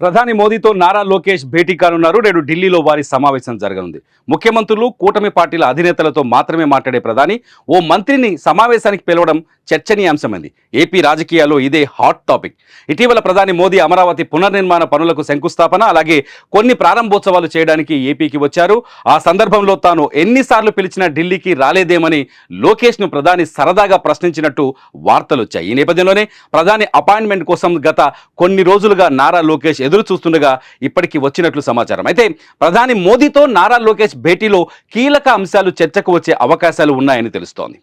ప్రధాని మోదీతో నారా లోకేష్ భేటీ కానున్నారు. నేడు ఢిల్లీలో వారి సమావేశం జరగనుంది. ముఖ్యమంత్రులు కూటమి పార్టీల అధినేతలతో మాత్రమే మాట్లాడే ప్రధాని ఓ మంత్రిని సమావేశానికి పిలవడం చర్చనీయాంశమైంది. ఏపీ రాజకీయాల్లో ఇదే హాట్ టాపిక్. ఇటీవల ప్రధాని మోదీ అమరావతి పునర్నిర్మాణ పనులకు శంకుస్థాపన అలాగే కొన్ని ప్రారంభోత్సవాలు చేయడానికి ఏపీకి వచ్చారు. ఆ సందర్భంలో తాను ఎన్నిసార్లు పిలిచినా ఢిల్లీకి రాలేదేమని లోకేష్ను ప్రధాని సరదాగా ప్రశ్నించినట్టు వార్తలు వచ్చాయి ఈ నేపథ్యంలోనే ప్రధాని అపాయింట్మెంట్ కోసం గత కొన్ని రోజులుగా నారా లోకేష్ ఎదురు చూస్తుండగా ఇప్పటికి వచ్చినట్లు సమాచారం. అయితే ప్రధాని మోదీతో నారా లోకేష్ భేటీలో కీలక అంశాలు చర్చకు వచ్చే అవకాశాలు ఉన్నాయని తెలుస్తోంది.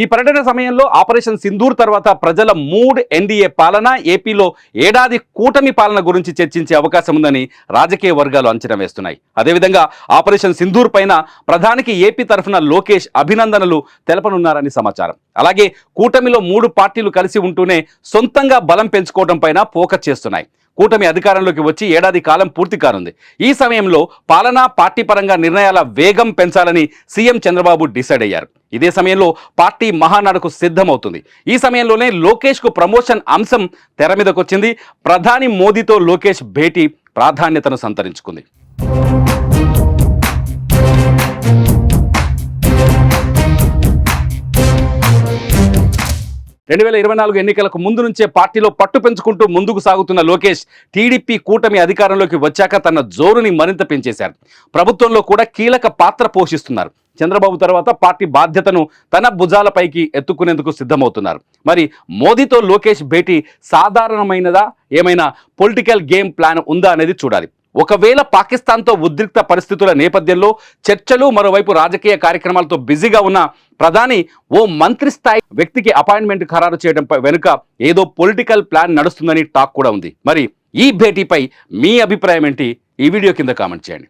ఈ పర్యటన సమయంలో ఆపరేషన్ సింధూర్ తర్వాత ప్రజల మూడ్ ఎన్డీఏ పాలన ఏపీలో ఏడాది కూటమి పాలన గురించి చర్చించే అవకాశం ఉందని రాజకీయ వర్గాలు అంచనా వేస్తున్నాయి. అదేవిధంగా ఆపరేషన్ సింధూర్ పైన ప్రధానికి ఏపీ తరఫున లోకేష్ అభినందనలు తెలపనున్నారని సమాచారం. అలాగే కూటమిలో మూడు పార్టీలు కలిసి ఉంటూనే సొంతంగా బలం పెంచుకోవడం పైన ఫోకస్ చేస్తున్నాయి. కూటమి అధికారంలోకి వచ్చి ఏడాది కాలం పూర్తి కానుంది. ఈ సమయంలో పాలనా పార్టీ పరంగా నిర్ణయాల వేగం పెంచాలని సీఎం చంద్రబాబు డిసైడ్ అయ్యారు. ఇదే సమయంలో పార్టీ మహానాడుకు సిద్ధమవుతుంది. ఈ సమయంలోనే లోకేష్కు ప్రమోషన్ అంశం తెర మీదకొచ్చింది. ప్రధాని మోదీతో లోకేష్ భేటీ ప్రాధాన్యతను సంతరించుకుంది. రెండు వేల ఇరవై నాలుగు ఎన్నికలకు ముందు నుంచే పార్టీలో పట్టు పెంచుకుంటూ ముందుకు సాగుతున్న లోకేష్ టీడీపీ కూటమి అధికారంలోకి వచ్చాక తన జోరుని మరింత పెంచేశారు. ప్రభుత్వంలో కూడా కీలక పాత్ర పోషిస్తున్నారు. చంద్రబాబు తర్వాత పార్టీ బాధ్యతను తన భుజాలపైకి ఎత్తుకునేందుకు సిద్ధమవుతున్నారు. మరి మోదీతో లోకేష్ భేటీ సాధారణమైనదా? ఏమైనా పొలిటికల్ గేమ్ ప్లాన్ ఉందా అనేది చూడాలి. ఒకవేళ పాకిస్తాన్తో ఉద్రిక్త పరిస్థితుల నేపథ్యంలో చర్చలు మరోవైపు రాజకీయ కార్యక్రమాలతో బిజీగా ఉన్న ప్రధాని ఓ మంత్రి స్థాయి వ్యక్తికి అపాయింట్మెంట్ ఖరారు చేయడంపై వెనుక ఏదో పొలిటికల్ ప్లాన్ నడుస్తుందని టాక్ కూడా ఉంది. మరి ఈ భేటీపై మీ అభిప్రాయం ఏంటి? ఈ వీడియో కింద కామెంట్ చేయండి.